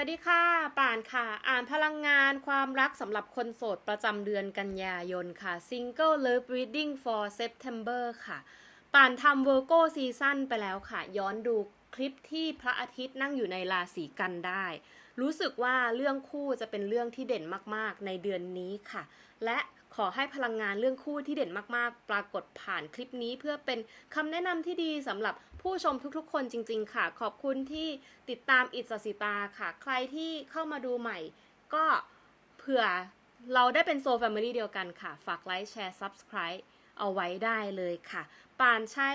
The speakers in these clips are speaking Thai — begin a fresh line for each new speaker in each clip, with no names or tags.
วัสดีค่ะ ป่านค่ะ อ่านพลังงานความรักสำหรับคนโสดประจำเดือนกันยายนค่ะ Single Love Reading for September ค่ะ ป่านทำ Virgo Season ไปแล้วค่ะ ย้อนดูคลิปที่พระอาทิตย์นั่งอยู่ในราศีกันได้ รู้สึกว่าเรื่องคู่จะเป็นเรื่องที่เด่นมากๆ ในเดือนนี้ค่ะ และ ขอให้พลังงานเรื่องคู่ที่เด่นมากๆ ปรากฏผ่านคลิปนี้เพื่อเป็นคำแนะนำที่ดีสำหรับผู้ชมทุกๆ คนจริง ๆ ค่ะ ขอบคุณที่ติดตามอิสสิตาค่ะ ใครที่เข้ามาดูใหม่ ก็เผื่อเราได้เป็นโซลแฟมิลี่เดียวกันค่ะ ฝากไลค์แชร์ Subscribe เอาไว้ได้เลยค่ะ ป่านใช้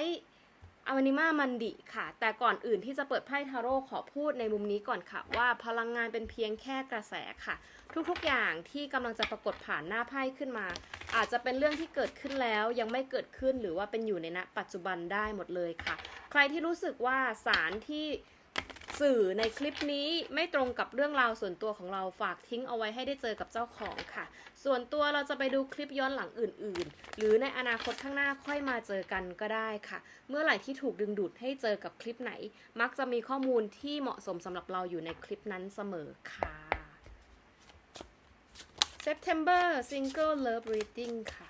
อวานิมามันดิค่ะ แต่ก่อนอื่นที่จะเปิดไพ่ทาโร่ขอพูดในมุมนี้ก่อนค่ะ ว่าพลังงานเป็นเพียงแค่กระแสค่ะ ทุกๆอย่างที่กำลังจะปรากฏผ่านหน้าไพ่ขึ้นมา อาจจะเป็นเรื่องที่เกิดขึ้นแล้วยังไม่เกิดขึ้นหรือว่าเป็นอยู่ในณปัจจุบันได้หมดเลยค่ะ ใครที่รู้สึกว่าสารที่ สื่อในคลิปนี้ไม่ตรงกับเรื่องราวส่วนตัวของเราฝากทิ้งเอาไว้ให้ได้เจอกับเจ้าของค่ะ ส่วนตัวเราจะไปดูคลิปย้อนหลังอื่น ๆ หรือในอนาคตข้างหน้าค่อยมาเจอกันก็ได้ค่ะ เมื่อไหร่ที่ถูกดึงดูดให้เจอกับคลิปไหน มักจะมีข้อมูลที่เหมาะสมสำหรับเราอยู่ในคลิปนั้นเสมอค่ะ September Single Love Reading ค่ะ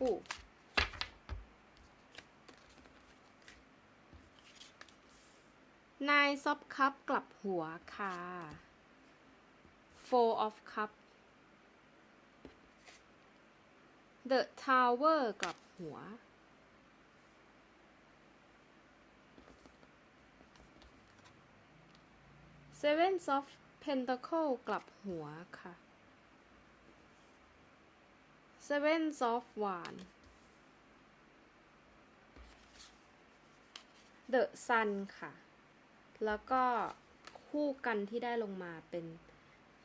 อู้ นาย ซอบคัพกลับหัวค่ะ Four of Cup The Tower กลับหัว Seven of Pentacle กลับหัวค่ะ Seven of Wand The Sun ค่ะ แล้วก็คู่กันที่ได้ลงมาเป็น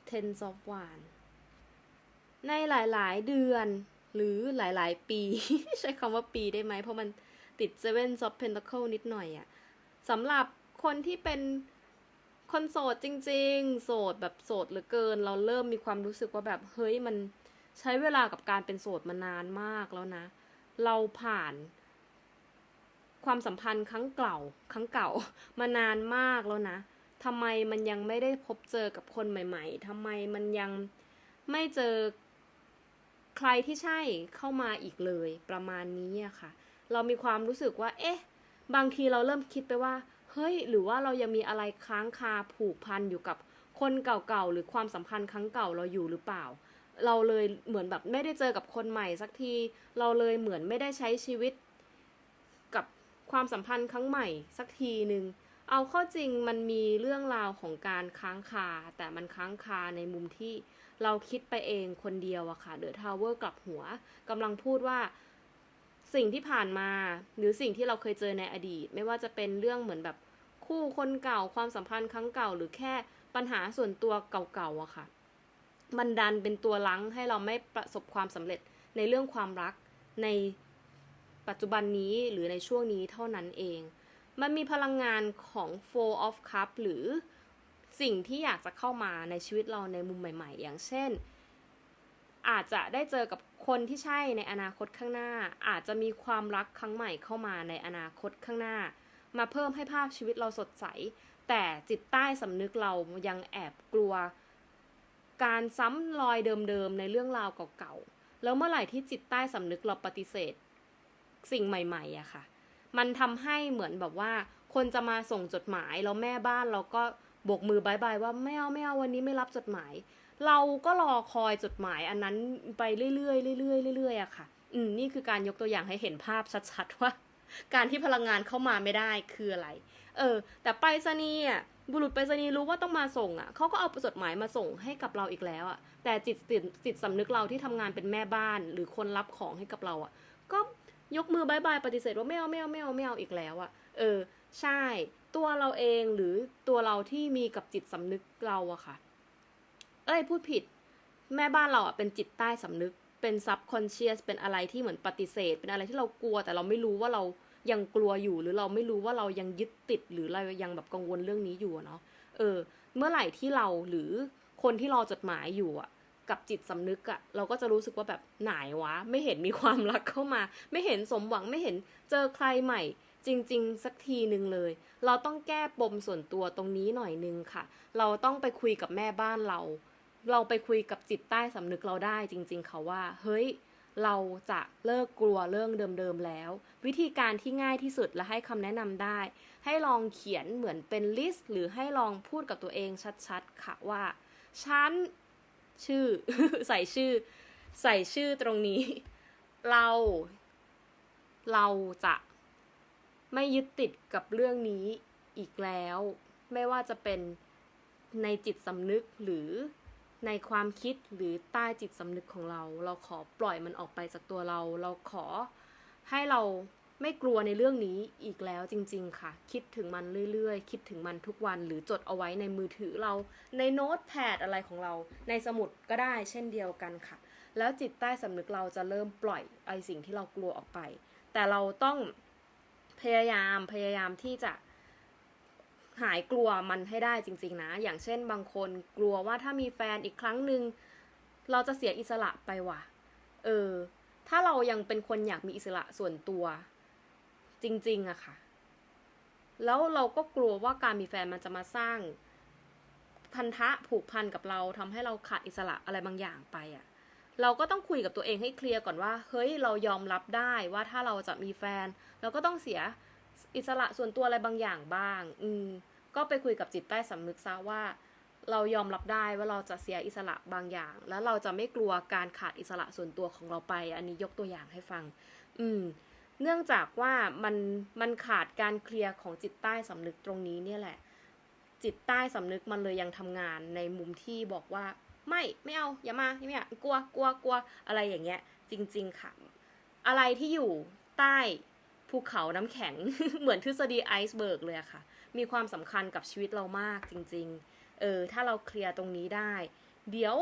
Ten of Wand ในหลายๆ เดือนหรือหลายๆ ปี ใช้คำว่าปีได้ไหม เพราะมันติด Seven of Pentacle นิดหน่อยอะสำหรับคนที่เป็นคนโสดจริง ๆ โสดแบบโสดเหลือเกิน เราเริ่มมีความรู้สึกว่าแบบเฮ้ยมันใช้เวลากับการเป็นโสดมานานมากแล้วนะ เราผ่าน ความสัมพันธ์ครั้งเก่า ครั้งเก่ามานานมากแล้วนะทำไมมันยังไม่ได้พบเจอกับคนใหม่ ๆทำไมมันยังไม่เจอใครที่ใช่เข้ามาอีกเลยประมาณนี้อะค่ะ เรามีความรู้สึกว่า เอ๊ะ บางทีเราเริ่มคิดไปว่า เฮ้ย หรือว่าเรายังมีอะไรค้างคาผูกพันอยู่กับคนเก่าๆหรือความสัมพันธ์ครั้งเก่าเราอยู่หรือเปล่า เราเลยเหมือนแบบไม่ได้เจอกับคนใหม่สักที เราเลยเหมือนไม่ได้ใช้ชีวิต ความสัมพันธ์ครั้งใหม่สักทีหนึ่งเอาเข้าจริงมันมีเรื่องราวของการค้างคา แต่มันค้างคาในมุมที่เราคิดไปเองคนเดียวอะค่ะเดอะทาวเวอร์กลับหัวกำลังพูดว่าสิ่งที่ผ่านมา หรือสิ่งที่เราเคยเจอในอดีต ไม่ว่าจะเป็นเรื่องเหมือนแบบคู่คนเก่าความสัมพันธ์ครั้งเก่า หรือแค่ปัญหาส่วนตัวเก่าๆอะค่ะ มันดันเป็นตัวลังให้เราไม่ประสบความสำเร็จในเรื่องความรักใน ปัจจุบันนี้หรือในช่วงนี้เท่านั้นเอง มันมีพลังงานของ Four of Cup หรือสิ่งที่อยากจะเข้ามาในชีวิตเราในมุมใหม่ ๆ อย่างเช่น อาจจะได้เจอกับคนที่ใช่ในอนาคตข้างหน้า อาจจะมีความรักครั้งใหม่เข้ามาในอนาคตข้างหน้า มาเพิ่มให้ภาพชีวิตเราสดใส แต่จิตใต้สำนึกเรายังแอบกลัว การซ้ำรอยเดิมๆในเรื่องราวเก่าๆแล้วเมื่อไหร่ที่จิตใต้สำนึกเราปฏิเสธ สิ่งใหม่ๆอะค่ะ มันทำให้เหมือนแบบว่า คนจะมาส่งจดหมายแล้วแม่บ้านเราก็โบกมือบายบายว่าไม่เอาไม่เอาวันนี้ไม่รับจดหมาย เราก็รอคอยจดหมายอันนั้นไปเรื่อยๆเรื่อยๆเรื่อยๆอะค่ะ อืมนี่คือการยกตัวอย่างให้เห็นภาพชัดๆว่า การที่พลังงานเข้ามาไม่ได้คืออะไร เออ แต่ไปรษณีย์อะบุรุษไปรษณีย์รู้ว่าต้องมาส่งอะเขาก็เอาจดหมายมาส่งให้กับเราอีกแล้วอะแต่จิตจิตจิตสำนึกเราที่ทำงานเป็นแม่บ้าน หรือคนรับของให้กับเราอะก็ ยกมือบายบายปฏิเสธว่าไม่เอาไม่เอาไม่เอาไม่เอาอีกแล้วอะเออ ใช่ ตัวเราเองหรือตัวเราที่มีกับจิตสำนึกเราอะค่ะ เอ้ยพูดผิด แม่บ้านเราอะเป็นจิตใต้สำนึก เป็นซับคอนเชียสเป็นอะไรที่เหมือนปฏิเสธ เป็นอะไรที่เรากลัว แต่เราไม่รู้ว่าเรายังกลัวอยู่หรือเราไม่รู้ว่าเรายังยึดติดหรือเรายังแบบกังวลเรื่องนี้อยู่เนาะเออ เมื่อไหร่ที่เราหรือคนที่รอจดหมายอยู่อะ กับจิตสำนึกอะเราก็จะรู้สึกว่าแบบหนาย วะ ไม่เห็นมีความรักเข้ามา ไม่เห็นสมหวังไม่เห็นเจอใครใหม่ จริง ๆ สักทีหนึ่งเลย เราต้องแก้ปมส่วนตัวตรงนี้หน่อยนึงค่ะ เราต้องไปคุยกับแม่บ้านเรา เราไปคุยกับจิตใต้สำนึกเราได้จริง ๆค่ะว่า เฮ้ย เราจะเลิกกลัวเรื่องเดิมๆแล้ว วิธีการที่ง่ายที่สุดและให้คำแนะนำได้ ให้ลองเขียนเหมือนเป็นลิสต์ หรือให้ลองพูดกับตัวเองชัดๆ ค่ะว่าฉัน ชื่อ ใส่ชื่อ ใส่ชื่อตรงนี้ เรา เราจะไม่ยึดติดกับเรื่องนี้อีกแล้ว ไม่ว่าจะเป็นในจิตสำนึกหรือในความคิดหรือใต้จิตสำนึกของเรา เราขอปล่อยมันออกไปจากตัวเรา เราขอให้เรา ไม่กลัวในเรื่องนี้อีกแล้วจริง ๆ ค่ะ คิดถึงมันเรื่อยๆ คิดถึงมันทุกวันหรือจดเอาไว้ในมือถือเราในโน้ตแพดอะไรของเรา ในสมุดก็ได้เช่นเดียวกันค่ะ แล้วจิตใต้สำนึกเราจะเริ่มปล่อยไอสิ่งที่เรากลัวออกไป แต่เราต้องพยายามพยายามที่จะหายกลัวมันให้ได้จริง ๆ นะ อย่างเช่นบางคนกลัวว่าถ้ามีแฟนอีกครั้งหนึ่งเราจะเสียอิสระไปว่ะ เออ ถ้าเรายังเป็นคนอยากมีอิสระส่วนตัว จริง ๆอะค่ะ แล้วเราก็กลัวว่าการมีแฟนมันจะมาสร้างพันธะผูกพันกับเราทำให้เราขาดอิสระอะไรบางอย่างไปอะเราก็ต้องคุยกับตัวเองให้เคลียร์ก่อนว่า เฮ้ยเรายอมรับได้ว่าถ้าเราจะมีแฟน เราก็ต้องเสียอิสระส่วนตัวอะไรบางอย่างบ้าง อืม ก็ไปคุยกับจิตใต้สำนึกซะว่า เรายอมรับได้ว่าเราจะเสียอิสระบางอย่าง แล้วเราจะไม่กลัวการขาดอิสระส่วนตัวของเราไป อันนี้ยกตัวอย่างให้ฟัง อืม เนื่องจากว่ามันมันขาดการเคลียร์ของจิตใต้สำนึกตรงนี้เนี่ยแหละ จิตใต้สำนึกมันเลยยังทำงานในมุมที่บอกว่า ไม่ไม่เอาอย่ามาอย่ามาอยากลัวกลัวกลัวอะไรอย่างเงี้ย จริง ๆ ค่ะ อะไรที่อยู่ใต้ภูเขาน้ำแข็งเหมือนทฤษฎีไอซ์เบิร์กเลยอะค่ะ มีความสำคัญกับชีวิตเรามากจริง ๆ เออ ถ้าเราเคลียร์ตรงนี้ได้ เดี๋ยว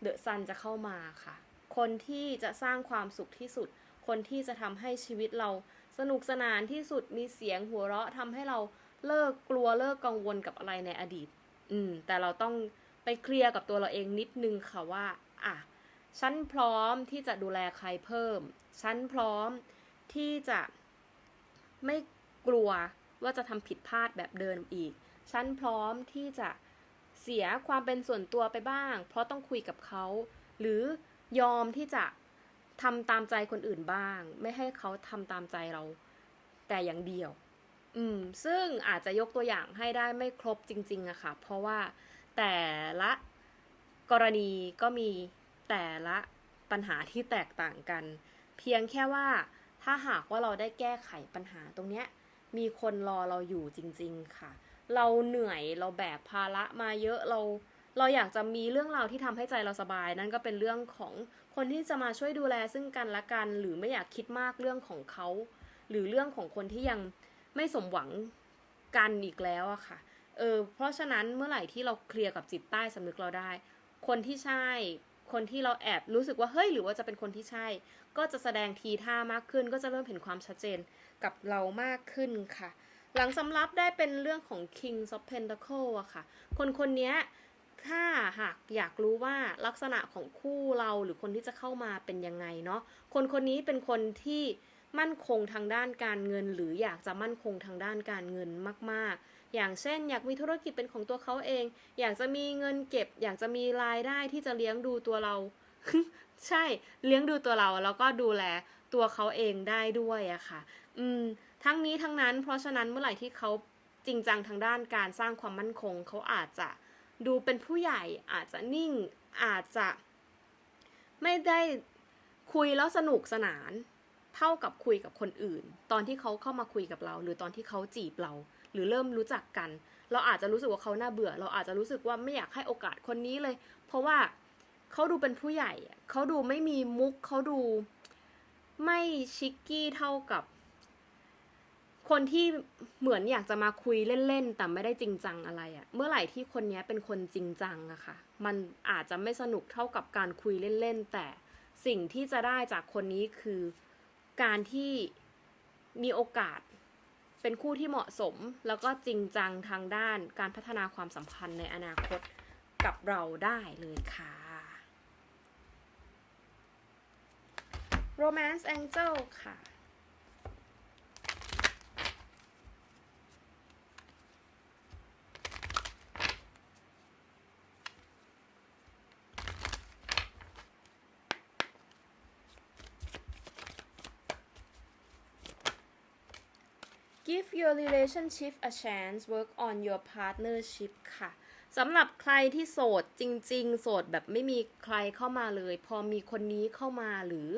เดอะซันจะเข้ามาค่ะ คนที่จะสร้างความสุขที่สุด คนที่จะทำให้ชีวิตเราสนุกสนานที่สุดมีเสียงหัวเราะทำให้เราเลิกกลัวเลิกกังวลกับอะไรในอดีต อืม แต่เราต้องไปเคลียร์กับตัวเราเองนิดนึงค่ะว่า อะ ฉันพร้อมที่จะดูแลใครเพิ่ม ฉันพร้อมที่จะไม่กลัวว่าจะทำผิดพลาดแบบเดิมอีก ฉันพร้อมที่จะเสียความเป็นส่วนตัวไปบ้าง เพราะต้องคุยกับเขา หรือยอมที่จะ ทำตามใจคนอื่นบ้าง ไม่ให้เขาทำตามใจเรา แต่อย่างเดียว อืม ซึ่งอาจจะยกตัวอย่างให้ได้ไม่ครบจริงๆอะค่ะ เพราะว่าแต่ละกรณีก็มีแต่ละปัญหาที่แตกต่างกัน เพียงแค่ว่าถ้าหากว่าเราได้แก้ไขปัญหาตรงเนี้ย มีคนรอเราอยู่จริง ๆ ค่ะ เราเหนื่อยเราแบกภาระมาเยอะเรา เราอยากจะมีเรื่องราวที่ทำให้ใจเราสบาย นั่นก็เป็นเรื่องของ คนที่จะมาช่วยดูแลซึ่งกันและกัน หรือไม่อยากคิดมากเรื่องของเขา หรือเรื่องของคนที่ยังไม่สมหวังกันอีกแล้วอะค่ะ เออ เพราะฉะนั้นเมื่อไหร่ที่เราเคลียร์กับจิตใต้สำนึกเราได้ คนที่ใช่ คนที่เราแอบรู้สึกว่าเฮ้ยหรือว่าจะเป็นคนที่ใช่ ก็จะแสดงทีท่ามากขึ้น ก็จะเริ่มเห็นความชัดเจนกับเรามากขึ้นค่ะ หลังสำรับได้เป็นเรื่องของ King of Pentacle อะค่ะ คนคนนี้ ถ้าหากอยากรู้ว่าลักษณะของคู่เราหรือคนที่จะเข้ามาเป็นยังไงเนาะคนคนนี้เป็นคนที่มั่นคงทางด้านการเงิน หรืออยากจะมั่นคงทางด้านการเงินมาก ๆ อย่างเช่น อยากมีธุรกิจเป็นของตัวเขาเอง อยากจะมีเงินเก็บ อยากจะมีรายได้ที่จะเลี้ยงดูตัวเรา ใช่เลี้ยงดูตัวเราแล้วก็ดูแลตัวเขาเองได้ด้วยอะค่ะ อืม ทั้งนี้ทั้งนั้น เพราะฉะนั้นเมื่อไหร่ที่เขาจริงจังทางด้านการสร้างความมั่นคงเขาอาจจะ ดูเป็นผู้ใหญ่อาจจะนิ่งอาจจะไม่ได้คุยแล้วสนุกสนาน เท่ากับคุยกับคนอื่น ตอนที่เขาเข้ามาคุยกับเรา หรือตอนที่เขาจีบเรา หรือเริ่มรู้จักกัน เราอาจจะรู้สึกว่าเขาน่าเบื่อ เราอาจจะรู้สึกว่าไม่อยากให้โอกาสคนนี้เลย เพราะว่าเขาดูเป็นผู้ใหญ่เขาดูไม่มีมุกเขาดูไม่ชิคกี้เท่ากับ คนที่เหมือนอยากจะมาคุยเล่นๆ แต่ไม่ได้จริงจังอะไรอะเมื่อไหร่ที่คนนี้เป็นคนจริงจังอะค่ะ มันอาจจะไม่สนุกเท่ากับการคุยเล่นๆ แต่สิ่งที่จะได้จากคนนี้คือการที่มีโอกาสเป็นคู่ที่เหมาะสม แล้วก็จริงจังทางด้านการพัฒนาความสัมพันธ์ในอนาคตกับเราได้เลยค่ะ Romance Angel ค่ะ Give your relationship a chance work on your partnership ค่ะสำหรับใครที่โสดจริง ๆ โสดแบบไม่มีใครเข้ามาเลย พอมีคนนี้เข้ามาหรือ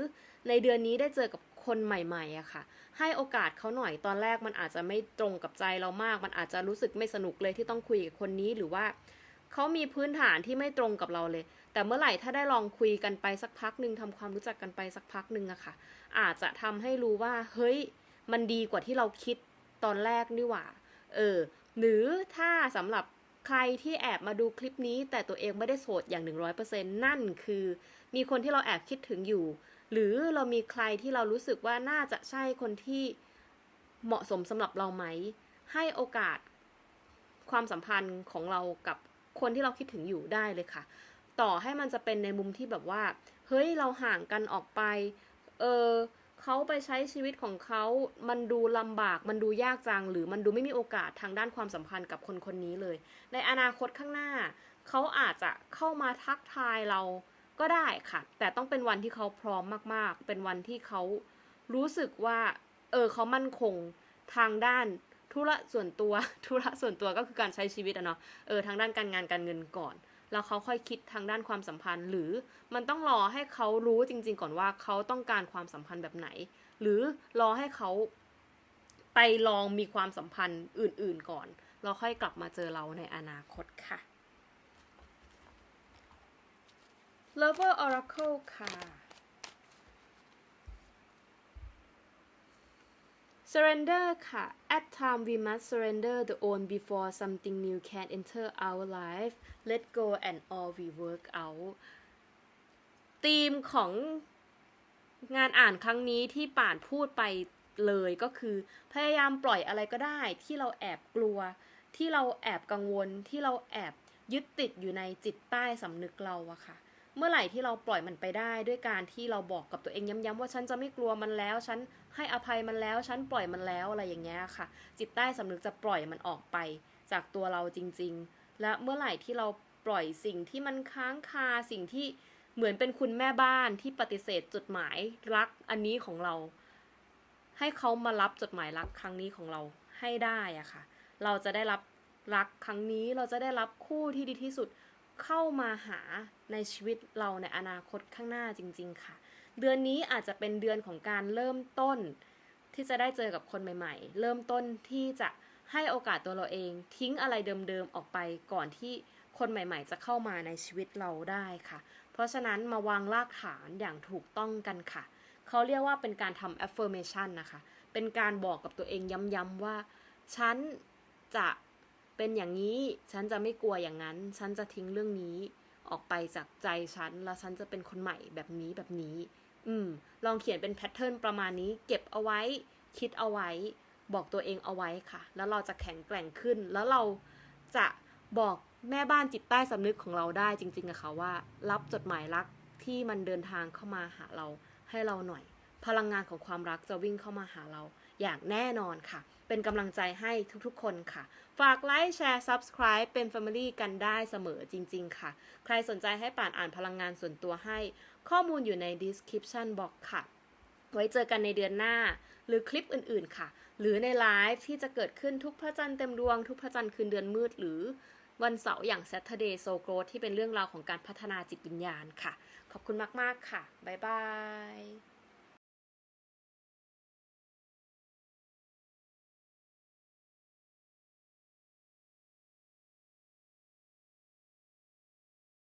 ในเดือนนี้ได้เจอกับคนใหม่ๆอะค่ะ ให้โอกาสเขาหน่อยตอนแรกมันอาจจะไม่ตรงกับใจเรามาก มันอาจจะรู้สึกไม่สนุกเลยที่ต้องคุยกับคนนี้หรือว่าเขามีพื้นฐานที่ไม่ตรงกับเราเลย แต่เมื่อไหร่ถ้าได้ลองคุยกันไปสักพักหนึ่งทำความรู้จักกันไปสักพักหนึ่งอะค่ะ อาจจะทำให้รู้ว่าเฮ้ยมันดีกว่าที่เราคิด ตอนแรกนี่หว่า เออ หรือถ้าสำหรับใครที่แอบมาดูคลิปนี้ แต่ตัวเองไม่ได้โสดอย่าง 100%นั่นคือ มีคนที่เราแอบคิดถึงอยู่ หรือเรามีใครที่เรารู้สึกว่าน่าจะใช่คนที่เหมาะสมสำหรับเราไหม ให้โอกาสความสัมพันธ์ของเรากับคนที่เราคิดถึงอยู่ได้เลยค่ะ ต่อให้มันจะเป็นในมุมที่แบบว่า เฮ้ยเราห่างกันออกไป เออ เขาไปใช้ชีวิตของเขา มันดูลำบาก มันดูยากจัง หรือมันดูไม่มีโอกาสทางด้านความสัมพันธ์กับคนคนนี้เลย ในอนาคตข้างหน้า เขาอาจจะเข้ามาทักทายเราก็ได้ค่ะ แต่ต้องเป็นวันที่เขาพร้อมมาก ๆ เป็นวันที่เขารู้สึกว่า เออเขามั่นคงทางด้านธุระส่วนตัว ธุระส่วนตัวก็คือการใช้ชีวิตอะเนาะ เออทางด้านการงานการเงินก่อน แล้วเขาค่อยคิดทางด้านความสัมพันธ์ หรือมันต้องรอให้เขารู้จริง ๆ ก่อนว่าเขาต้องการความสัมพันธ์แบบไหน หรือรอให้เขาไปลองมีความสัมพันธ์อื่น ๆก่อนเราค่อยกลับมาเจอเราในอนาคตค่ะ Lover Oracle ค่ะ Surrender ค่ะ At time we must surrender the old before something new can enter our life let go and all we work out ธีมของงานอ่านครั้งนี้ที่ป่านพูดไปเลยก็คือ พยายามปล่อยอะไรก็ได้ที่เราแอบกลัว ที่เราแอบกังวลที่เราแอบยึดติดอยู่ในจิตใต้สำนึกเราอะค่ะ เมื่อไหร่ที่เราปล่อยมันไปได้ด้วยการที่เราบอกกับตัวเองย้ำๆว่าฉันจะไม่กลัวมันแล้ว ฉัน ให้อภัยมันแล้วฉันปล่อยมันแล้วอะไรอย่างเงี้ยค่ะ จิตใต้สำนึกจะปล่อยมันออกไป จากตัวเราจริง ๆ และเมื่อไหร่ที่เราปล่อยสิ่งที่มันค้างคาสิ่งที่เหมือนเป็นคุณแม่บ้านที่ปฏิเสธจดหมายรักอันนี้ของเรา ให้เขามารับจดหมายรักครั้งนี้ของเราให้ได้อะค่ะ เราจะได้รับรักครั้งนี้เราจะได้รับคู่ที่ดีที่สุดเข้ามาหาในชีวิตเราในอนาคตข้างหน้าจริง ๆ ค่ะ เดือนนี้อาจจะเป็นเดือนของการเริ่มต้น ที่จะได้เจอกับคนใหม่ ๆ เริ่มต้นที่จะให้โอกาสตัวเราเอง ทิ้งอะไรเดิมๆออกไปก่อนที่คนใหม่ๆ จะเข้ามาในชีวิตเราได้ค่ะ เพราะฉะนั้นมาวางรากฐานอย่างถูกต้องกันค่ะ เขาเรียกว่าเป็นการทำ affirmation นะคะ เป็นการบอกกับตัวเองย้ำๆว่า ฉันจะเป็นอย่างนี้ ฉันจะไม่กลัวอย่างนั้น ฉันจะทิ้งเรื่องนี้ออกไปจากใจฉัน แล้วฉันจะเป็นคนใหม่แบบนี้แบบนี้ อืม ลองเขียนเป็นแพทเทิร์นประมาณนี้ เก็บเอาไว้ คิดเอาไว้ บอกตัวเองเอาไว้ค่ะ แล้วเราจะแข็งแกร่งขึ้น แล้วเราจะบอกแม่บ้านจิตใต้สำนึกของเราได้จริงๆอะค่ะว่า รับจดหมายรักที่มันเดินทางเข้ามาหาเราให้เราหน่อย พลังงานของความรักจะวิ่งเข้ามาหาเรา อย่างแน่นอนค่ะ เป็นกำลังใจให้ทุกๆคนค่ะ ฝากไลค์แชร์ Subscribe เป็น Family กันได้เสมอจริง ๆ ค่ะ ใครสนใจให้ป่านอ่านพลังงานส่วนตัวให้ ข้อมูลอยู่ใน description box ค่ะ ไว้เจอกันในเดือนหน้า หรือคลิปอื่นๆค่ะ หรือในไลฟ์ที่จะเกิดขึ้นทุกพระจันทร์เต็มดวง ทุกพระจันทร์คืนเดือนมืดหรือวันเสาร์อย่าง Saturday So Growth ที่เป็นเรื่องราวของการพัฒนาจิตวิญญาณค่ะ ขอบคุณมาก ๆ ค่ะ บ๊ายบาย